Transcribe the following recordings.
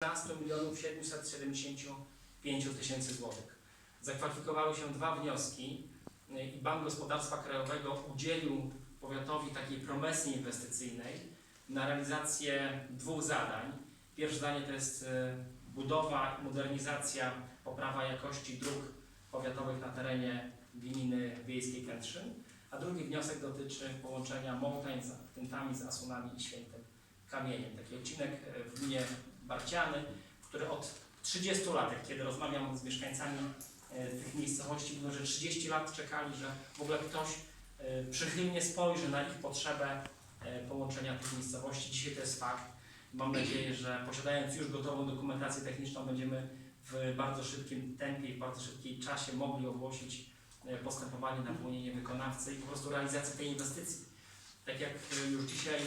13 milionów 775 tysięcy złotych. Zakwalifikowały się dwa wnioski y, i Bank Gospodarstwa Krajowego udzielił powiatowi takiej promesy inwestycyjnej na realizację dwóch zadań. Pierwsze zadanie to jest y, budowa, modernizacja, poprawa jakości dróg powiatowych na terenie gminy wiejskiej Kętrzyn, a drugi wniosek dotyczy połączenia Mołtań z z Asunami i Świętym Kamieniem. Taki odcinek y, w gminie Barciany, który od 30 lat, jak kiedy rozmawiam z mieszkańcami e, tych miejscowości, mówią, że 30 lat czekali, że w ogóle ktoś e, przychylnie spojrzy na ich potrzebę e, połączenia tych miejscowości. Dzisiaj to jest fakt. Mam nadzieję, że posiadając już gotową dokumentację techniczną, będziemy w bardzo szybkim tempie i w bardzo szybkim czasie mogli ogłosić postępowanie na wyłonienie wykonawcy i po prostu realizację tej inwestycji. Tak jak już dzisiaj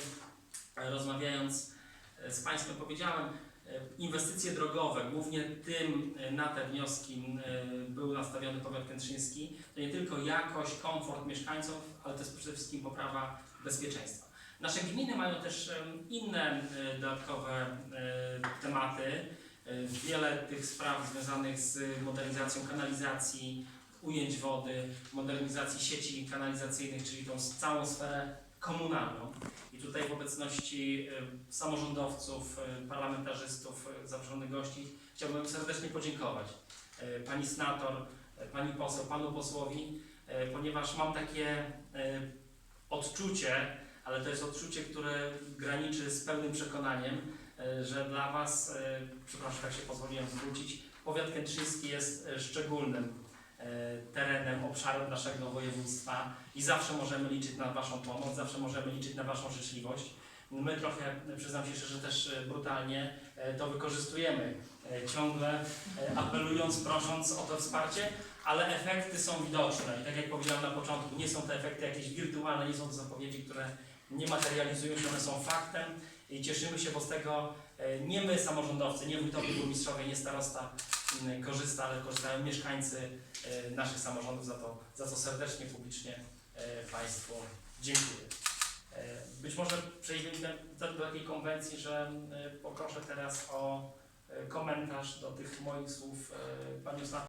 rozmawiając z Państwem powiedziałem, inwestycje drogowe, głównie tym e, na te wnioski e, był nastawiony powiat kętrzyński, to nie tylko jakość, komfort mieszkańców, ale jest przede wszystkim poprawa bezpieczeństwa. Nasze gminy mają też inne e, dodatkowe e, tematy. E, Wiele tych spraw związanych z modernizacją kanalizacji, ujęć wody, modernizacji sieci kanalizacyjnych, czyli tą całą sferę komunalną. I tutaj w obecności e, samorządowców, e, parlamentarzystów, e, zaproszonych gości chciałbym serdecznie podziękować pani senator, pani poseł, panu posłowi, ponieważ mam takie odczucie, ale to jest odczucie, które graniczy z pełnym przekonaniem, że dla Was, przepraszam, tak się pozwoliłem zwrócić, powiat kętrzyński jest szczególnym terenem, obszarem naszego województwa i zawsze możemy liczyć na Waszą pomoc, zawsze możemy liczyć na Waszą życzliwość. My trochę, przyznam się szczerze, też e, brutalnie e, to wykorzystujemy, e, ciągle e, apelując, prosząc o to wsparcie, ale efekty są widoczne i tak jak powiedziałem na początku, nie są to efekty jakieś wirtualne, nie są to zapowiedzi, które nie materializują się, one są faktem i cieszymy się, bo z tego e, nie my samorządowcy, nie wójtowie, burmistrzowie, nie starosta m, korzysta, ale korzystają mieszkańcy e, naszych samorządów, za to, za co serdecznie, publicznie e, Państwu dziękuję. Być może przejdziemy do, takiej konwencji, że poproszę teraz o komentarz do tych moich słów Pani Ostatnio.